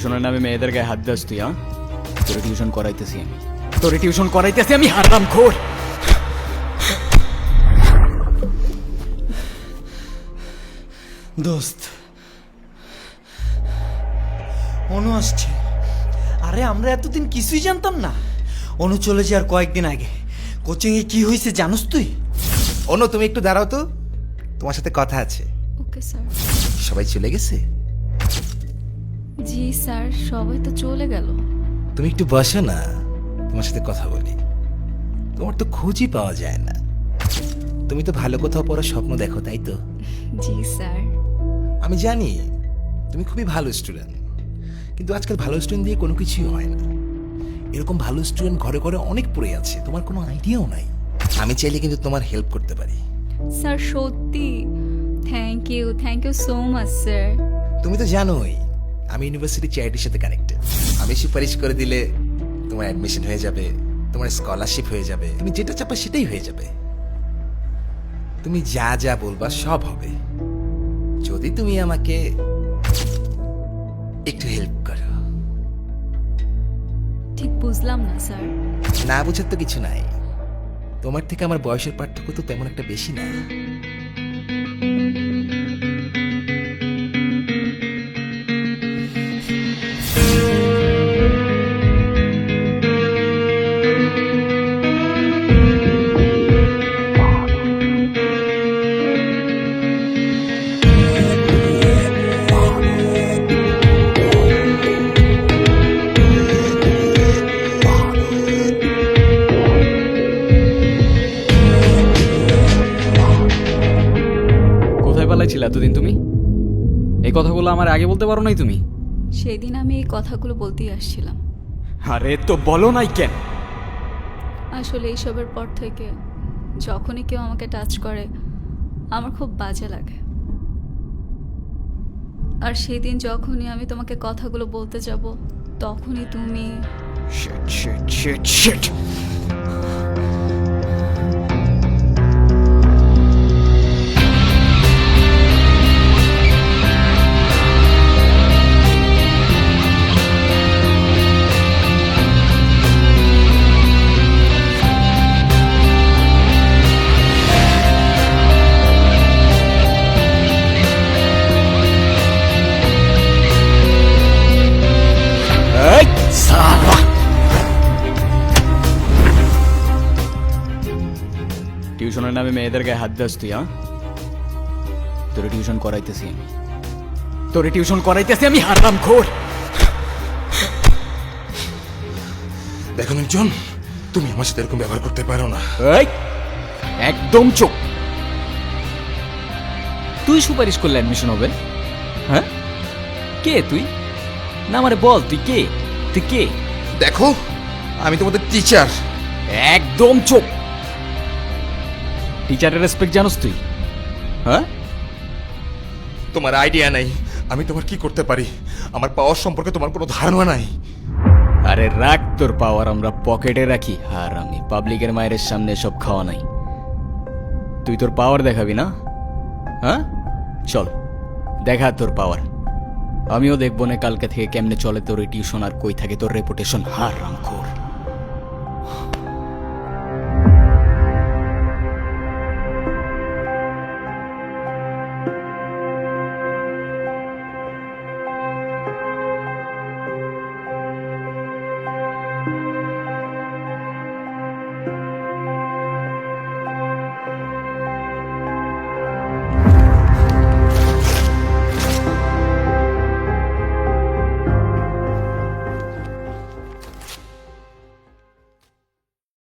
টিউশনের নামে মেয়েদের গায়ে হাত দাস তুই হ্যাঁ? তোরে টিউশন করাইতেছি আমি। তোরে টিউশন করাইতেছি আমি হারাম খোর! দোস্ত অনু আসছে। আরে আমরা এতদিন কিছুই জানতাম না। অনু চলে যে আর কয়েকদিন আগে। কোচিংয়ে কি হয়েছে জানোস তুই? অনু তুমি একটু দাঁড়াও তো। তোমার সাথে কথা আছে। Okay sir. সবাই চলে গেছে? জি স্যার সবাই তো চলে গেল। তুমি একটু বসো না তোমার সাথে কথা বলি। তোমার তো খোঁজই পাওয়া যায় না। তুমি তো ভালো কোথাও পড়ার স্বপ্ন দেখো তাই তো? জি স্যার। আমি জানি তুমি খুবই ভালো স্টুডেন্ট কিন্তু আজকাল ভালো স্টুডেন্ট দিয়ে কোনো কিছুই হয় না। এরকম ভালো স্টুডেন্ট ঘরে ঘরে অনেক পড়ে আছে তোমার কোনো আইডিয়াও নাই। আমি চাইলে কিন্তু তোমার হেল্প করতে পারি। স্যার সত্যি। Thank you thank you so much sir তুমি তো জানোই আমি ইউনিভার্সিটি চ্যারিটির সাথে কানেক্টেড আমি সুপারিশ করে দিলে তোমার অ্যাডমিশন হয়ে যাবে তোমার স্কলারশিপ হয়ে যাবে তুমি যেটা চাপা সেটাই হয়ে যাবে। তুমি যা যা বলবা সব হবে। যদি তুমি আমাকে একটু হেল্প করো। ঠিক বুঝলাম না স্যার। না বোঝার তো কিছু নাই। তোমার থেকে আমার বয়সের পার্থক্য তো তেমন একটা বেশি না। পালাইছিলে এতদিন তুমি? এই কথাগুলো আমার আগে বলতে পারো নাই তুমি? সেদিন আমি এই কথাগুলো বলতেই আসছিলাম। আরে তো বলো নাই কেন? আসলে এইসবের পর থেকে যখনই কেউ আমাকে টাচ করে আমার খুব বাজে লাগে। আর সেদিন যখনই আমি তোমাকে কথাগুলো বলতে যাব তখনই তুমি Shit, shit, shit, shit. টিউশনের নামে মেয়েদের গায়ে হাত দাস তুই হ্যাঁ তোরে টিউশন করাইতেছি আমি। তোরে টিউশন করাইতেছি আমি হারাম খোর! দেখো নির্জন তুমি আমার সাথে এরকম ব্যবহার করতে পারো না। এই একদম চোখ তুই সুপারিশ করলে অ্যাডমিশন হবে? হ্যাঁ? কে তুই? না আমারে বল তুই কে? তুই কে? দেখো আমি তোমাদের টিচার একদম চোখ টিচারের রেসপেক্ট জানোস তুই? হ্যাঁ? তোমার আইডিয়া নাই। আমি তোমার কি করতে পারি? আমার পাওয়ার সম্পর্কে তোমার কোনো ধারণা নাই। আরে রাখ তোর পাওয়ার আমরা পকেটে রাখি। আর আমি পাবলিকের মায়ের সামনে সব খাওয়া নাই। তুই তোর পাওয়ার দেখাবি না? হ্যাঁ? চল দেখা তোর পাওয়ার আমিও দেখব না কালকে থেকে কেমনে চলে তোর টিউশন আর কই থাকে তোর রেপুটেশন হার রাম খোর